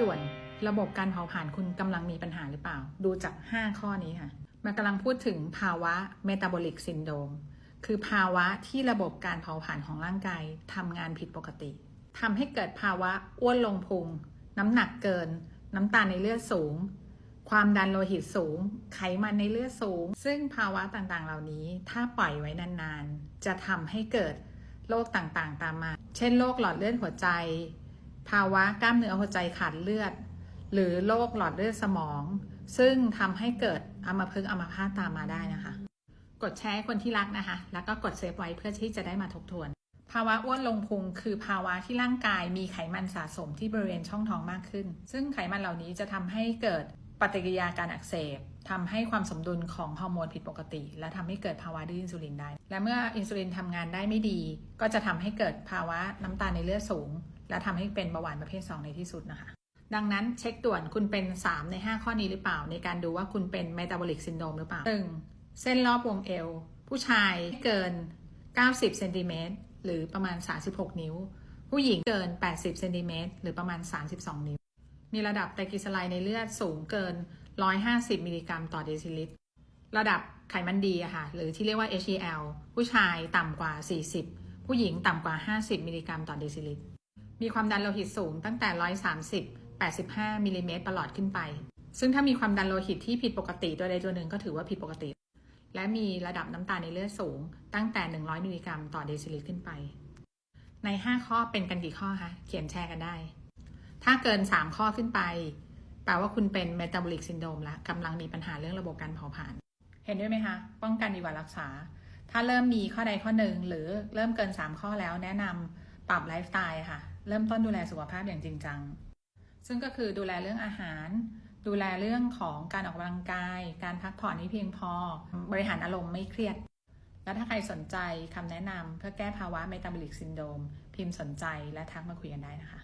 ด่วน ระบบการเผาผลาญคุณกำลังมีปัญหาหรือเปล่า ดูจาก 5 ข้อนี้ค่ะ มันกำลังพูดถึงภาวะเมตาบอลิกซินโดมคือภาวะที่ระบบการเผาผลาญของร่างกายทำงานผิดปกติทำให้เกิดภาวะอ้วนลงพุง น้ำหนักเกิน น้ำตาลในเลือดสูง ความดันโลหิตสูง ไขมันในเลือดสูง ซึ่งภาวะต่างๆ เหล่านี้ถ้าปล่อยไว้นานๆ จะทำให้เกิดโรคต่างๆ ตามมา เช่นโรคหลอดเลือดหัวใจ ภาวะกล้ามเนื้อหัวใจขาดเลือด หรือโรคหลอดเลือดสมอง ซึ่งทำให้เกิดอัมพฤกษ์อัมพาตตามมาได้นะคะ กดแชร์คนที่รักนะคะ แล้วก็กดเซฟไว้เพื่อที่จะได้มาทบทวน ภาวะอ้วนลงพุงคือภาวะที่ร่างกายมีไขมันสะสมที่บริเวณช่องท้องมากขึ้น ซึ่งไขมันเหล่านี้จะทำให้เกิดปฏิกิริยาการอักเสบ ทำให้ความสมดุลของฮอร์โมนผิดปกติ และทำให้เกิดภาวะดื้ออินซูลินได้ และเมื่ออินซูลินทำงานได้ไม่ดี ก็จะทำให้เกิดภาวะน้ำตาลในเลือดสูง และทำให้เป็นเบาหวานประเภท 2 ในที่สุดนะคะ ดังนั้นเช็คด่วนคุณเป็น 3 ใน 5 ข้อนี้หรือเปล่า ในการดูว่าคุณเป็นเมตาบอลิกซินโดมหรือเปล่า 1. เส้นรอบวงเอว ผู้ชายเกิน 90เซนติเมตรหรือประมาณ 36 นิ้ว ผู้หญิงเกิน 80เซนติเมตรหรือประมาณ 32 นิ้ว มีระดับไตรกลีเซอไรด์ในเลือดสูงเกิน 150 มิลลิกรัมต่อเดซิลิตร ระดับไขมันดีอะค่ะ หรือที่เรียกว่า HDL ผู้ชายต่ำกว่า 40 ผู้หญิงต่ำกว่า 50 มิลลิกรัมต่อเดซิลิตร มีความดันโลหิตสูงตั้งแต่ 130 85 มิลลิเมตรประหลอดขึ้นไป ซึ่งถ้ามีความดันโลหิตที่ผิดปกติตัวใดตัวหนึ่งก็ถือว่าผิดปกติ และมีระดับน้ำตาลในเลือดสูง ตั้งแต่ 100 มิลลิกรัมต่อเดซิลิตรขึ้นไป ใน 5 ข้อเป็นกันกี่ข้อคะ เขียนแชร์กันได้ ถ้าเกิน 3 ข้อขึ้นไป แปลว่าคุณเป็นเมตาบอลิกซินโดมละกำลังมีปัญหาเรื่องระบบการเผาผลาญเห็นด้วยไหมคะ ป้องกันดีกว่ารักษา ถ้าเริ่มมีข้อใดข้อหนึ่ง หรือเริ่มเกิน 3 ข้อแล้วแนะนำปรับไลฟ์สไตล์ค่ะ เริ่มต้นดูแลสุขภาพอย่างจริงจัง ซึ่งก็คือดูแลเรื่องอาหาร ดูแลเรื่องของการออกกำลังกาย การพักผ่อนให้เพียงพอ บริหารอารมณ์ไม่เครียด และถ้าใครสนใจคำแนะนำเพื่อแก้ภาวะเมตาบอลิกซินโดมพิมพ์สนใจและทักมาคุยกันได้นะคะ